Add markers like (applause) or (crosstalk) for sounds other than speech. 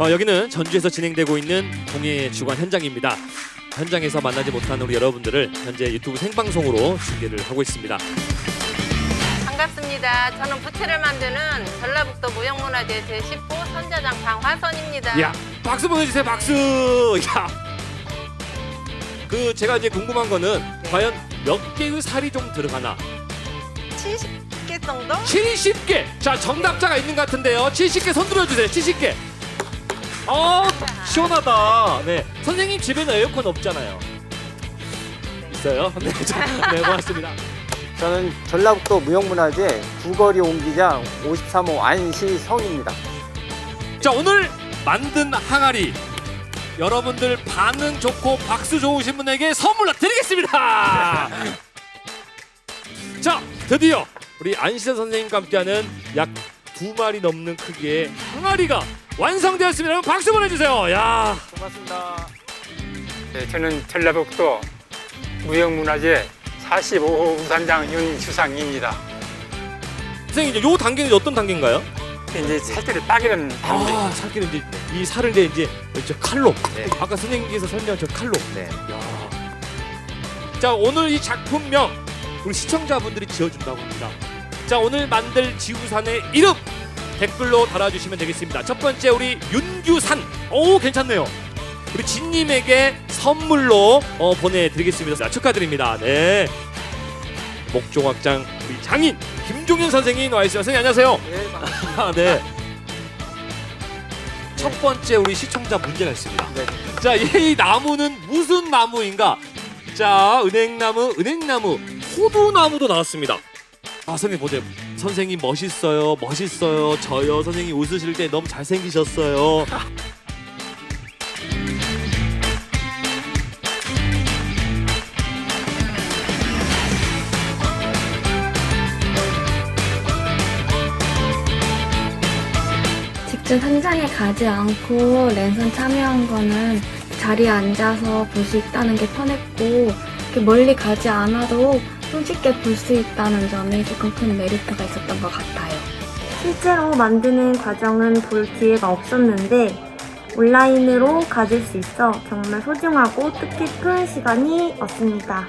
어, 여기는 전주에서 진행되고 있는 동해 주관 현장입니다. 현장에서 만나지 못하는 우리 여러분들을 현재 유튜브 생방송으로 중계를 하고 있습니다. 반갑습니다. 저는 부채를 만드는 전라북도 무형문화재 제10호 선자장 방화선입니다. 야, 박수 보내주세요, 박수. 야, 그 제가 이제 궁금한 거는 과연 몇 개의 살이 좀 들어가나? 70개 정도? 70개. 자, 정답자가 있는 것 같은데요. 70개 손 들어주세요. 70개. 어, 시원하다. 네, 선생님 집에는 에어컨 없잖아요. 있어요? 네, 자, 네, 고맙습니다. 저는 전라북도 무형문화재 구거리 옹기장 53호 안시성입니다. 자 오늘 만든 항아리 여러분들 반응 좋고 박수 좋으신 분에게 선물로 드리겠습니다. (laughs) 자 드디어 우리 안시선 선생님과 함께하는 약 두 마리 넘는 크기의 항아리가 완성되었습니다. 여러분 박수 보내주세요. 야 고맙습니다. 네, 저는 전라북도 무형문화재 45호 우산장 윤주상입니다. 선생님 이제 요 단계는 어떤 단계인가요? 이제 살들을 따기는 단계. 아 살기는 이제 이 살을 이제 이제 저 칼로 네. 아까 선생님께서 설명한 저 칼로 네. 야. 자 오늘 이 작품명 우리 시청자분들이 지어준다고 합니다. 자 오늘 만들 지구산의 이름 댓글로 달아주시면 되겠습니다. 첫 번째 우리 윤규산. 오 괜찮네요. 우리 진님에게 선물로 어, 보내드리겠습니다. 자, 축하드립니다. 네. 목종학장 우리 장인 김종현 선생님 나와 있습니다. 선생님 안녕하세요. 네. 아, 네. 첫 번째 우리 시청자 문제가 있습니다. 네. 자, 이 나무는 무슨 나무인가? 자, 은행나무, 은행나무, 호두나무도 나왔습니다. 아, 선생님 보세요. 선생님 멋있어요, 멋있어요. 저요. 선생님 웃으실 때 너무 잘생기셨어요. 직접 현장에 가지 않고 랜선 참여한 거는 자리에 앉아서 볼 수 있다는 게 편했고 이렇게 멀리 가지 않아도 손쉽게 볼 수 있다는 점이 조금 큰 메리트가 있었던 것 같아요. 실제로 만드는 과정은 볼 기회가 없었는데 온라인으로 가질 수 있어 정말 소중하고 뜻깊은 시간이었습니다.